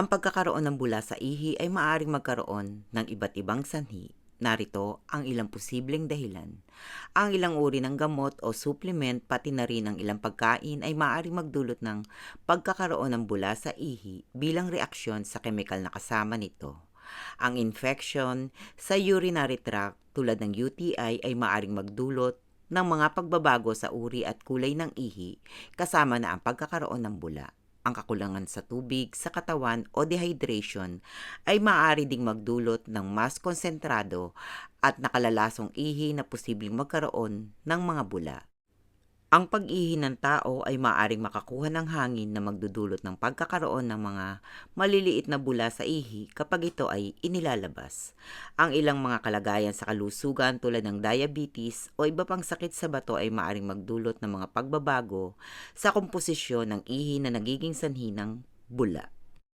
Ang pagkakaroon ng bula sa ihi ay maaaring magkaroon ng iba't ibang sanhi. Narito ang ilang posibleng dahilan. Ang ilang uri ng gamot o supplement pati na rin ang ilang pagkain ay maaaring magdulot ng pagkakaroon ng bula sa ihi bilang reaksyon sa kemikal na kasama nito. Ang infection sa urinary tract tulad ng UTI ay maaaring magdulot ng mga pagbabago sa uri at kulay ng ihi kasama na ang pagkakaroon ng bula. Ang kakulangan sa tubig sa katawan o dehydration ay maaari ding magdulot ng mas konsentrado at nakalalasong ihi na posibleng magkaroon ng mga bula. Ang pag-ihi ng tao ay maaaring makakuha ng hangin na magdudulot ng pagkakaroon ng mga maliliit na bula sa ihi kapag ito ay inilalabas. Ang ilang mga kalagayan sa kalusugan tulad ng diabetes o iba pang sakit sa bato ay maaaring magdulot ng mga pagbabago sa komposisyon ng ihi na nagiging sanhi ng bula.